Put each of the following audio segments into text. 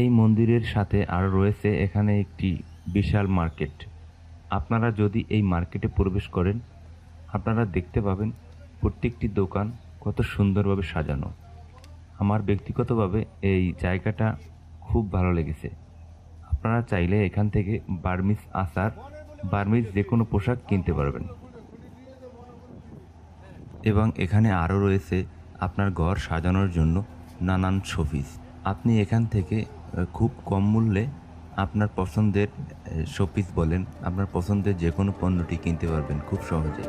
এই মন্দিরের সাথে আরও রয়েছে এখানে একটি বিশাল মার্কেট। আপনারা যদি এই মার্কেটে প্রবেশ করেন, আপনারা দেখতে পাবেন প্রত্যেকটি দোকান কত সুন্দরভাবে সাজানো। আমার ব্যক্তিগতভাবে এই জায়গাটা খুব ভালো লেগেছে। আপনারা চাইলে এখান থেকে বার্মিস আচার বার্মিস যে কোনো পোশাক কিনতে পারবেন। এবং এখানে আরও রয়েছে আপনার ঘর সাজানোর জন্য নানান শোপিস। আপনি এখান থেকে খুব কম মূল্যে আপনার পছন্দের শোপিস বলেন, আপনার পছন্দের যে কোনো পণ্যটি কিনতে পারবেন খুব সহজে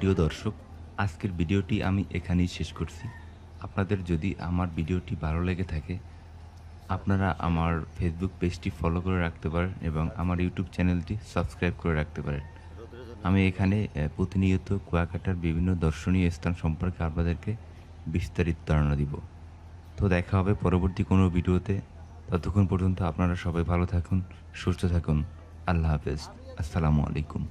প্রিয় দর্শক, আজকের ভিডিওটি আমি এখানেই শেষ করছি। আপনাদের যদি আমার ভিডিওটি ভালো লেগে থাকে, আপনারা আমার ফেসবুক পেজটি ফলো করে রাখতে পারেন এবং আমার ইউটিউব চ্যানেলটি সাবস্ক্রাইব করে রাখতে পারেন। আমি এখানে প্রতিনিয়ত কুয়াকাটার বিভিন্ন দর্শনীয় স্থান সম্পর্কে আপনাদেরকে বিস্তারিত ধারণা দিব। তো দেখা হবে পরবর্তী কোনো ভিডিওতে। ততক্ষণ পর্যন্ত আপনারা সবাই ভালো থাকুন, সুস্থ থাকুন। আল্লাহ হাফেজ। আসসালামু আলাইকুম।